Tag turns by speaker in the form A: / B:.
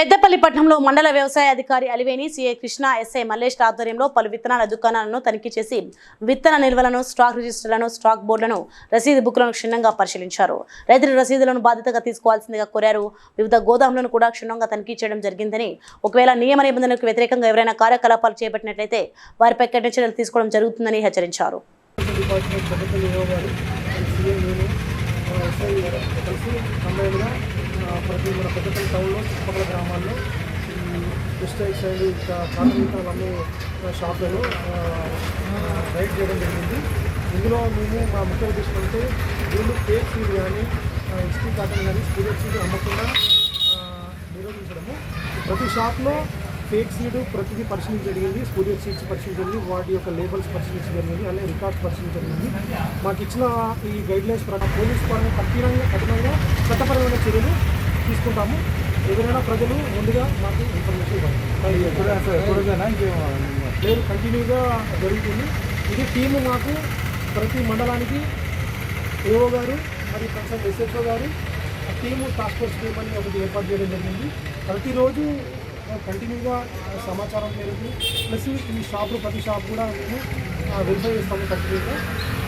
A: పెద్దపల్లి పట్టణంలో మండల వ్యవసాయ అధికారి అలివేని సిఏ కృష్ణ ఎస్ఐ మల్లేష్ ఆధ్వర్యంలో పలు విత్తనాల దుకాణాలను తనిఖీ చేసి విత్తన నిల్వలను స్టాక్ రిజిస్టర్లను స్టాక్ బోర్డులను రసీదు బుక్లను క్షుణ్ణంగా పరిశీలించారు రైతుల రసీదులను బాధ్యతగా తీసుకోవాల్సిందిగా కోరారు వివిధ గోదాములను కూడా క్షుణ్ణంగా తనిఖీ చేయడం జరిగిందని ఒకవేళ నియమ నిబంధనలకు వ్యతిరేకంగా ఎవరైనా కార్యకలాపాలు చేపట్టినట్లయితే వారిపై కఠిన చర్యలు తీసుకోవడం జరుగుతుందని హెచ్చరించారు
B: ప్రతి మన పెద్దపల్లి టౌన్ చుట్టుపక్కల గ్రామాల్లో కృష్ణాయి సైడ్ ప్రాథమికాలన్నీ షాపులను రైడ్ చేయడం జరిగింది ఇందులో మేము మా ముఖ్య ఉద్దేశం అంటే వీళ్ళు కేక్ ఫీడ్ కానీ ఇస్టీ కాటన్ కానీ స్పిరిట్ సీడ్ అమ్మకుండా నిరోధించడము ప్రతి షాప్లో ఫేక్ సీడ్ ప్రతిదీ పరిశీలించ జరిగింది స్పూరియో సీడ్స్ పరిశీలించండి వాటి యొక్క లేబల్స్ పరిశీలించడం జరిగింది అలాగే రికార్డ్స్ పరిశీలించడం జరిగింది మాకు ఇచ్చిన ఈ గైడ్లైన్స్ ప్రకారం పోలీస్ పరంగా కఠినంగా కఠినంగా చట్టపరమైన చర్యలు తీసుకుంటాము ఎవరైనా ప్రజలు ముందుగా మాకు ఇన్ఫర్మేషన్ ఇవ్వాలి లేదు కంటిన్యూగా జరుగుతుంది ఇది టీము మాకు ప్రతి మండలానికి ఏఓ గారు మరియు కన్సర్న్ ఎస్ఎస్ఓ గారు టీము టాస్క్ ఫోర్స్ టీమ్ అని ఒకటి ఏర్పాటు చేయడం జరిగింది ప్రతిరోజు కంటిన్యూగా సమాచారం మేరకు ప్లస్ ఈ షాపులు ప్రతి షాప్ కూడా మేము వెరిఫై చేస్తాము కంటిన్యూగా